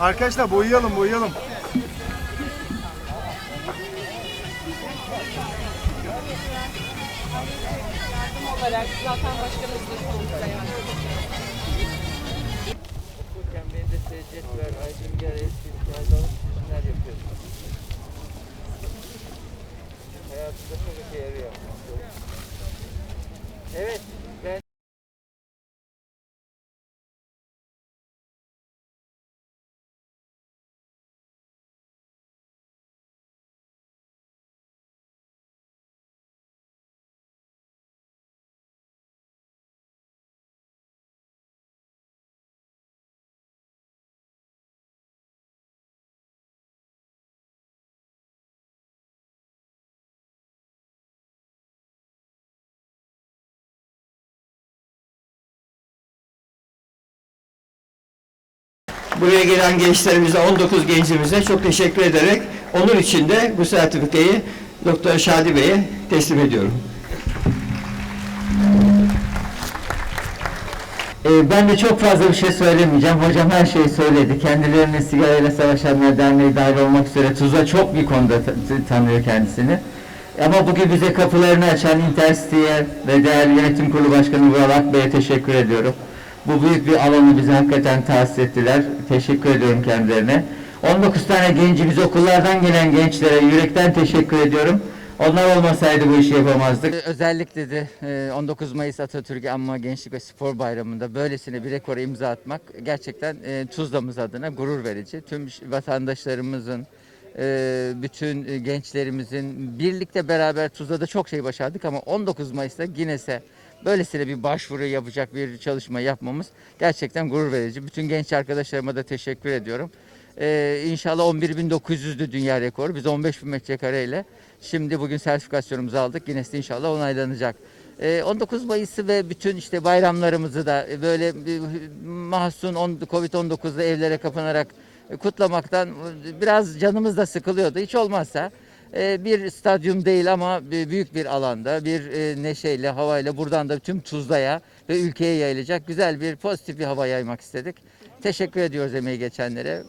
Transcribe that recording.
Arkadaşlar boyayalım boyayalım. olarak zaten başkanımız da çoğunlukla yani. Okurken beni de Secdet ver, Aydın Gere, eski faydalı çizimler yapıyordum. Hayatımda çok işe yarıyor. Evet, ben Buraya gelen gençlerimize, 19 gencimize çok teşekkür ederek onun için de bu sertifikayı Doktor Şadi Bey'e teslim ediyorum. Ee, Ben de çok fazla bir şey söylemeyeceğim. Hocam her şeyi söyledi. Kendilerini Sigarayla Savaşanlar Derneği dahil olmak üzere Tuzla çok bir konuda ta- tanıyor kendisini. Ama bugün bize kapılarını açan Intercity'ye ve değerli yönetim kurulu başkanı Vural Akbey'e teşekkür ediyorum. Bu büyük bir alanı bize hakikaten tahsis ettiler. Teşekkür ediyorum kendilerine. 19 tane gencimiz okullardan gelen gençlere yürekten teşekkür ediyorum. Onlar olmasaydı bu işi yapamazdık. Özellikle de e, 19 Mayıs Atatürk Anma Gençlik ve Spor Bayramı'nda böylesine bir rekora imza atmak gerçekten e, Tuzla'mız adına gurur verici. Tüm vatandaşlarımızın, e, bütün e, gençlerimizin birlikte beraber Tuzla'da çok şey başardık ama 19 Mayıs'ta Guinness'e böylesine bir başvuru yapacak bir çalışma yapmamız gerçekten gurur verici. Bütün genç arkadaşlarıma da teşekkür ediyorum. Ee, inşallah 11.900'dü dünya rekoru. Biz 15.000 metrekareyle şimdi bugün sertifikasyonumuzu aldık. Guinness'te inşallah onaylanacak. Ee, 19 Mayıs'ı ve bütün işte bayramlarımızı da böyle mahzun on- Covid-19'da evlere kapanarak kutlamaktan biraz canımız da sıkılıyordu. Hiç olmazsa bir stadyum değil ama büyük bir alanda bir e, neşeyle, havayla buradan da tüm Tuzla'ya ve ülkeye yayılacak güzel bir pozitif bir hava yaymak istedik. Teşekkür ediyoruz emeği geçenlere.